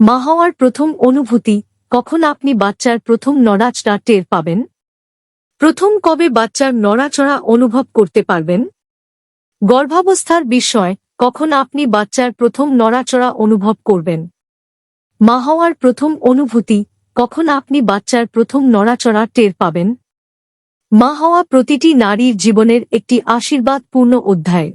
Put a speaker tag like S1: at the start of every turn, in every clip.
S1: মা হওয়ার প্রথম অনুভূতি, কখন আপনি বাচ্চার প্রথম নড়াচড়া টের পাবেন? প্রথম কবে বাচ্চার নড়াচড়া অনুভব করতে পারবেন? গর্ভাবস্থার বিষয়, কখন আপনি বাচ্চার প্রথম নড়াচড়া অনুভব করবেন? মা হওয়ার প্রথম অনুভূতি, কখন আপনি বাচ্চার প্রথম নড়াচড়া টের পাবেন? মা হওয়া প্রতিটি নারীর জীবনের একটি আশীর্বাদপূর্ণ অধ্যায়।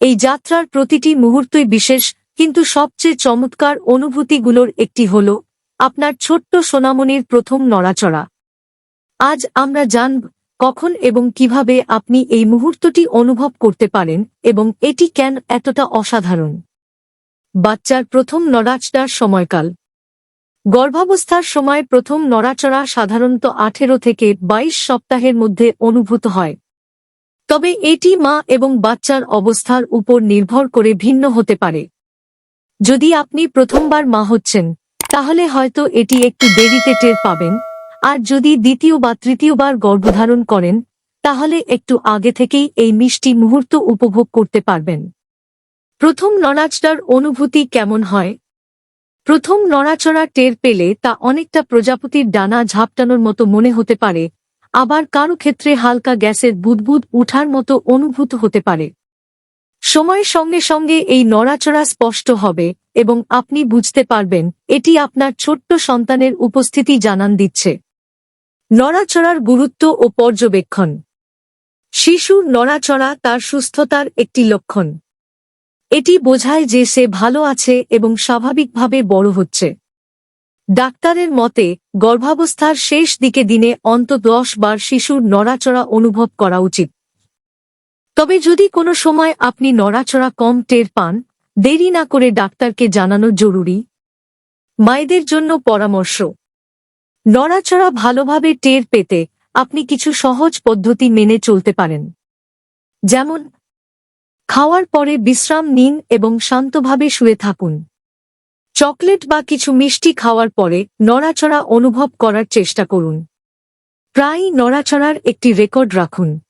S1: এই যাত্রার প্রতিটি মুহূর্তই বিশেষ কিন্তু সবচেয়ে চমৎকার অনুভূতিগুলোর একটি হল আপনার ছোট্ট সোনামনির প্রথম নড়াচড়া। আজ আমরা জানব কখন এবং কীভাবে আপনি এই মুহূর্তটি অনুভব করতে পারেন এবং এটি কেন এতটা অসাধারণ। বাচ্চার প্রথম নড়াচড়ার সময়কাল। গর্ভাবস্থার সময় প্রথম নড়াচড়া সাধারণত আঠেরো থেকে ২২ সপ্তাহের মধ্যে অনুভূত হয়। তবে এটি মা এবং বাচ্চার অবস্থার উপর নির্ভর করে ভিন্ন হতে পারে। যদি আপনি প্রথমবার মা হচ্ছেন, তাহলে হয়তো এটি একটু দেরিতে টের পাবেন। আর যদি দ্বিতীয় বা তৃতীয়বার গর্ভধারণ করেন, তাহলে একটু আগে থেকেই এই মিষ্টি মুহূর্ত উপভোগ করতে পারবেন। প্রথম নড়াচড়ার অনুভূতি কেমন হয়? প্রথম নড়াচড়া টের পেলে তা অনেকটা প্রজাপতির ডানা ঝাপটানোর মতো মনে হতে পারে, আবার কারও ক্ষেত্রে হালকা গ্যাসের বুদবুদ উঠার মতো অনুভূত হতে পারে। সময়ের সঙ্গে সঙ্গে এই নড়াচড়া স্পষ্ট হবে এবং আপনি বুঝতে পারবেন, এটি আপনার ছোট্ট সন্তানের উপস্থিতি জানান দিচ্ছে। নড়াচড়ার গুরুত্ব ও পর্যবেক্ষণ। শিশুর নড়াচড়া তার সুস্থতার একটি লক্ষণ। এটি বোঝায় যে সে ভালো আছে এবং স্বাভাবিকভাবে বড় হচ্ছে। ডাক্তারের মতে, গর্ভাবস্থার শেষ দিকে দিনে অন্ত দশ বার শিশুর নড়াচড়া অনুভব করা উচিত। তবে যদি কোনো সময় আপনি নড়াচড়া কম টের পান, দেরি না করে ডাক্তারকে জানানো জরুরি। মায়েদের জন্য পরামর্শ। নড়াচড়া ভালোভাবে টের পেতে আপনি কিছু সহজ পদ্ধতি মেনে চলতে পারেন। যেমন, খাওয়ার পরে বিশ্রাম নিন এবং শান্তভাবে শুয়ে থাকুন। চকলেট বা কিছু মিষ্টি খাওয়ার পরে নড়াচড়া অনুভব করার চেষ্টা করুন। প্রায়ই নড়াচড়ার একটি রেকর্ড রাখুন।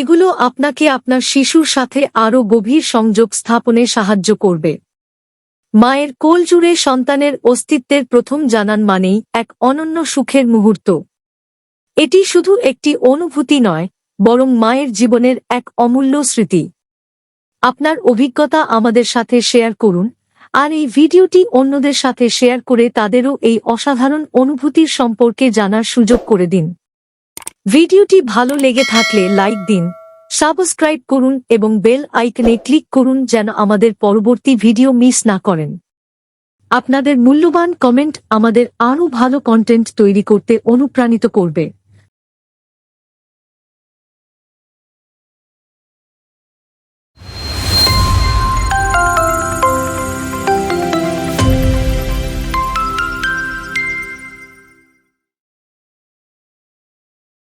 S1: এগুলো আপনাকে আপনার শিশুর সাথে আরও গভীর সংযোগ স্থাপনে সাহায্য করবে। মায়ের কোল জুড়ে সন্তানের অস্তিত্বের প্রথম জানান মানেই এক অনন্য সুখের মুহূর্ত। এটি শুধু একটি অনুভূতি নয়, বরং মায়ের জীবনের এক অমূল্য স্মৃতি। আপনার অভিজ্ঞতা আমাদের সাথে শেয়ার করুন, আর এই ভিডিওটি অন্যদের সাথে শেয়ার করে তাদেরও এই অসাধারণ অনুভূতির সম্পর্কে জানার সুযোগ করে দিন। ভিডিওটি ভালো লেগে থাকলে লাইক দিন, সাবস্ক্রাইব করুন এবং বেল আইকনে ক্লিক করুন যেন আমাদের পরবর্তী ভিডিও মিস না করেন। আপনাদের মূল্যবান কমেন্ট আমাদের আরও ভালো কন্টেন্ট তৈরি করতে অনুপ্রাণিত করবে।